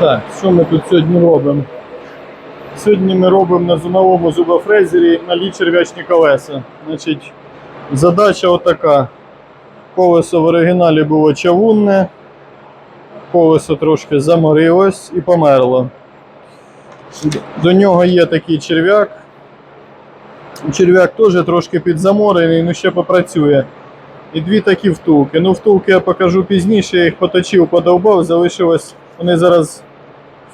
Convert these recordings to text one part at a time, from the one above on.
Так, що ми тут сьогодні робимо? Сьогодні ми робимо на зоновому зубофрезері малі черв'ячні колеса. Значить, задача отака. Колесо в оригіналі було чавунне, колесо трошки заморилось і померло. До нього є такий черв'як. Черв'як теж трошки підзаморений, ну ще попрацює. І дві такі втулки. Ну, втулки я покажу пізніше, я їх поточив, подовбав, залишилось. Вони зараз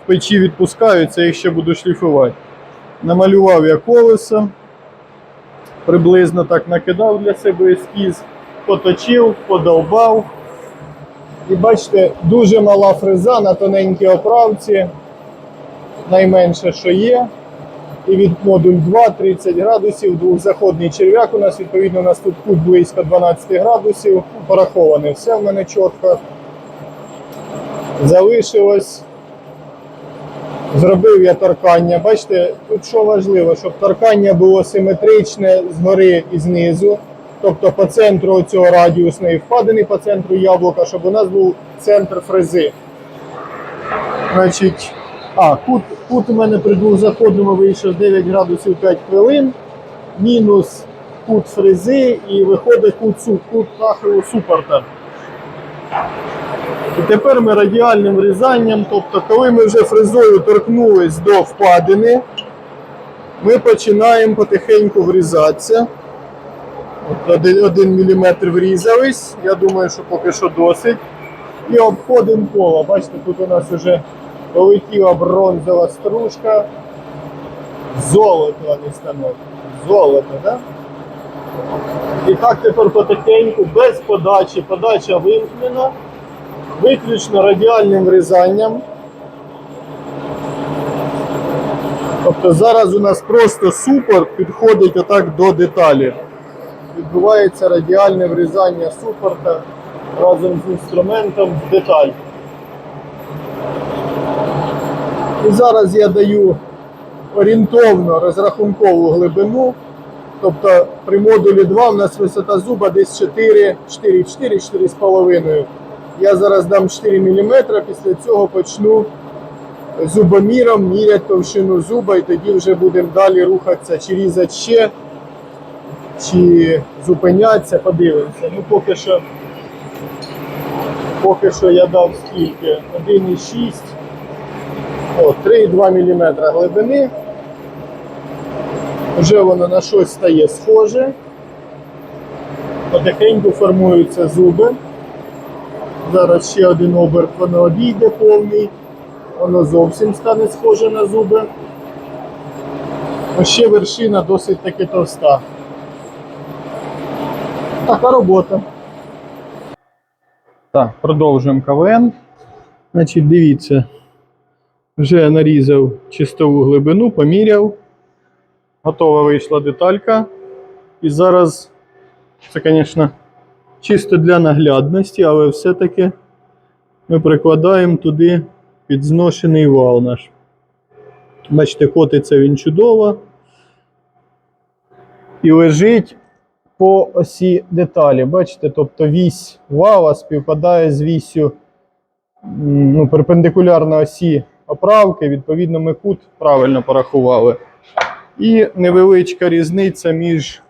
в печі відпускаються, я ще буду шліфувати. Намалював я колесо, приблизно так накидав для себе ескіз, поточив, подовбав. І бачите, дуже мала фреза на тоненькій оправці, найменше, що є. І від модуль 2 30 градусів, двохзаходний черв'як. У нас, відповідно, у нас тут кут близько 12 градусів. Пораховане все в мене чітко. Залишилось. Зробив я торкання. Бачите, тут що важливо, щоб торкання було симетричне згори і знизу. Тобто по центру цього радіусної впадини, по центру яблука, щоб у нас був центр фрези. Значить, а, кут, кут у мене при двохзаходному вийшов 9 градусів 5 хвилин, мінус кут фрези і виходить кут, кут нахилу супорта. І тепер ми радіальним врізанням, тобто, коли ми вже фрезою торкнулись до впадини, ми починаємо потихеньку врізатися. От один, міліметр врізались. Я думаю, що поки що досить. І обходимо коло. Бачите, тут у нас вже полетіла бронзова стружка. Золото, не станок. Золото? Да? І так тепер потихеньку, без подачі. Подача вимкнена. Виключно радіальним врізанням. Тобто зараз у нас просто супорт підходить отак до деталі. Відбувається радіальне врізання супорта разом з інструментом в деталь. І зараз я даю орієнтовно розрахункову глибину. Тобто при модулі 2 у нас висота зуба десь 4, 4, 4, 4,5. Я зараз дам 4 мм, після цього почну зубоміром міряти товщину зуба і тоді вже будемо далі рухатися, чи різати ще, чи зупинятися, подивимося. Ну поки що, поки що я дав скільки? 1,6, о, 3,2 мм глибини. Вже воно на щось стає схоже. Потихеньку формуються зуби. Зараз ще один оберт воно обійде повний. Воно зовсім стане схоже на зуби. Ось ще вершина досить таки товста. Така робота. Так, продовжуємо КВН. Значить, дивіться. Вже я нарізав чистову глибину, поміряв. Готова вийшла деталька. І зараз це, звісно, чисто для наглядності, але все-таки ми прикладаємо туди підзношений вал наш. Бачите, котиться він чудово. І лежить по осі деталі. Бачите, тобто вісь вала співпадає з вісю ну, перпендикулярно осі оправки. Відповідно, ми кут правильно порахували. І невеличка різниця між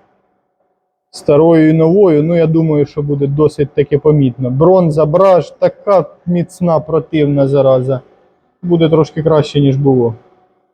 старою і новою. Ну, я думаю, що буде досить таки помітно. Бронза, браш, така міцна, противна зараза. Буде трошки краще, ніж було.